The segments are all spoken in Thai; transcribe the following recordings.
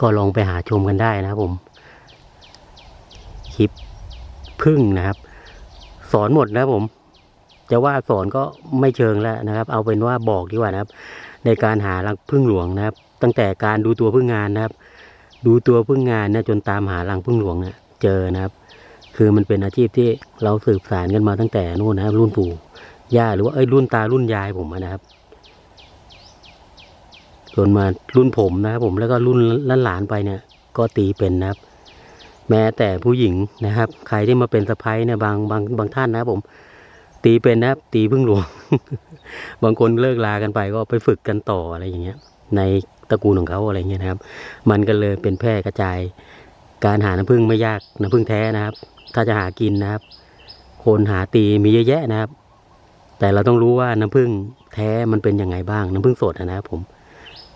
ก็ลองไปหาชมกันได้นะครับผม คลิปพึ่งนะครับ สอนหมดนะผม จะว่าสอนก็ไม่เชิงแล้วนะครับ เอาเป็นว่าบอกดีกว่านะครับ ในการหารังพึ่งหลวงนะครับ ตั้งแต่การดูตัวพึ่งงานนะครับ ดูตัวพึ่งงานนะจนตามหารังพึ่งหลวงเนี่ยเจอนะครับ คือมันเป็นอาชีพที่เราสืบสานกันมาตั้งแต่นู่นนะครับ รุ่นปู่ย่าหรือว่าเอ้ยรุ่นตารุ่นยายผมนะครับ จนมารุ่นผมนะครับผมแล้วก็รุ่นลันหลานไปเนี่ย ก็ตีเป็นนะครับ แม้แต่ผู้หญิงนะครับ ใครที่มาเป็นสะพ้ายเนี่ยบางบางบางท่านนะครับผม ตีเป็นนะครับ ตีพึ่งหลวง บางคนเลิกลากันไปก็ไปฝึกกันต่ออะไรอย่างเงี้ย ในตระกูลของเขาอะไรเงี้ยนะครับ มันก็เลยเป็นแพร่กระจาย การหาน้ำพึ่งไม่ยากน้ำพึ่งแท้นะครับ ถ้าจะหากินนะครับ คนหาตีมีเยอะแยะนะครับ แต่เราต้องรู้ว่าน้ำพึ่งแท้มันเป็นยังไงบ้าง น้ำพึ่งสดนะครับผม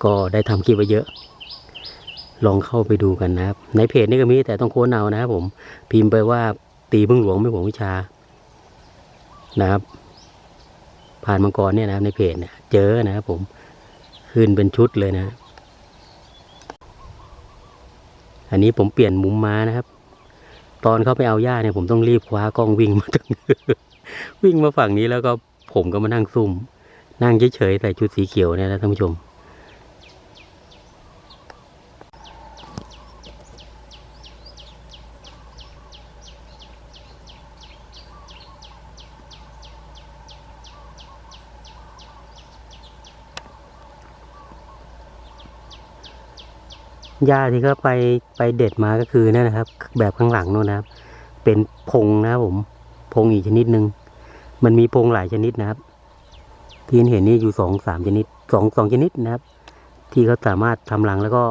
ก็ได้ทำคลิปไว้เยอะ ลองเข้าไปดูกันนะครับ ในเพจนี่ก็มีแต่ต้องโค้นเอานะครับผมพิมพ์ไปว่าตีพึ่งหลวงไม่หวงวิชานะครับ ผ่านมังกรเนี่ยนะครับในเพจเนี่ยเจอนะครับผมขึ้นเป็นชุดเลยนะ อันนี้ผมเปลี่ยนมุมมานะครับ ตอนเข้าไปเอาหญ้าเนี่ยผมต้องรีบคว้ากล้องวิ่งมาตรงวิ่งมาฝั่งนี้แล้วก็ผมก็มานั่งซุ่ม นั่งเฉยๆใส่ชุดสีเขียวเนี่ยนะท่านผู้ชม หญ้าที่เขาไปไปเด็ดมาก็คือนั่นนะครับ แบบข้างหลังโน่นนะครับ เป็นพงนะครับผมพงอีกชนิดหนึ่งมันมีพงหลายชนิดนะครับที่เห็นนี่อยู่สองสามชนิดสองสองชนิดนะครับ ที่เขาสามารถทำรังแล้วก็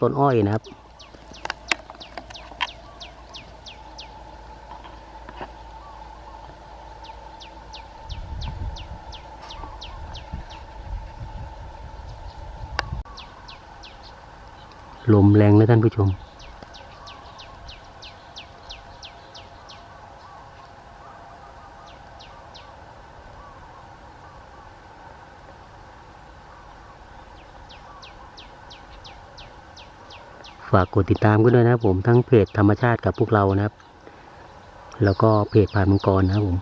ต้นอ้อยนะครับ ลมแรงนะท่านผู้ชม ฝากกดติดตามกันด้วยนะครับผมทั้งเพจธรรมชาติกับพวกเรานะครับ แล้วก็เพจผ่านมังกรนะครับผม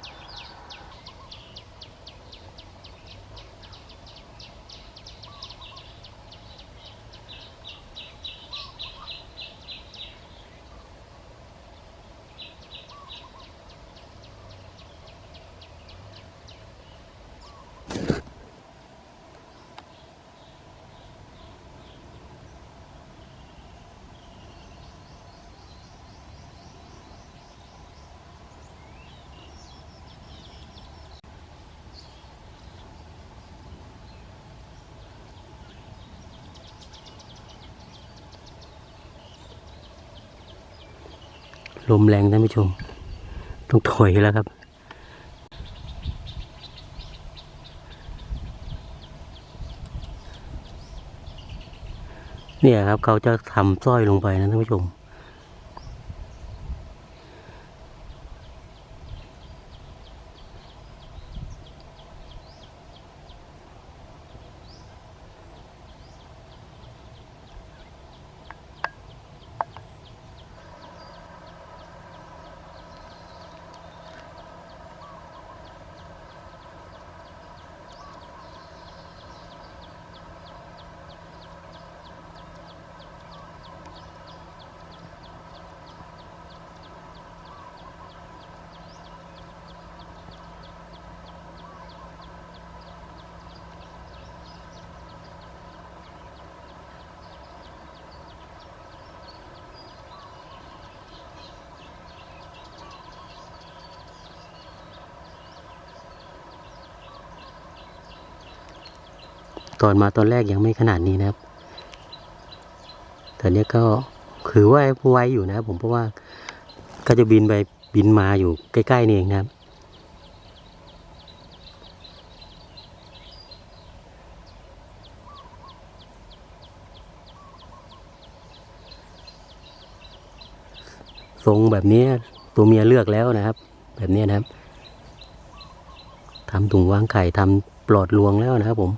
ลมแรงท่านผู้ชม ต้องถอยแล้วครับ เนี่ยครับเขาจะทำสร้อยลงไปนะท่านผู้ชม ตอนมาตอนแรกยังไม่ขนาดนี้นะครับแต่เนี้ยก็คือว่าไวอยู่นะครับผมเพราะว่าก็จะบินไปบินมาอยู่ใกล้ๆนี่เองนะครับทรงแบบนี้ตัวเมียเลือกแล้วนะครับ แบบนี้นะครับทำถุงวางไข่ทำปลอดรวงแล้วนะครับผม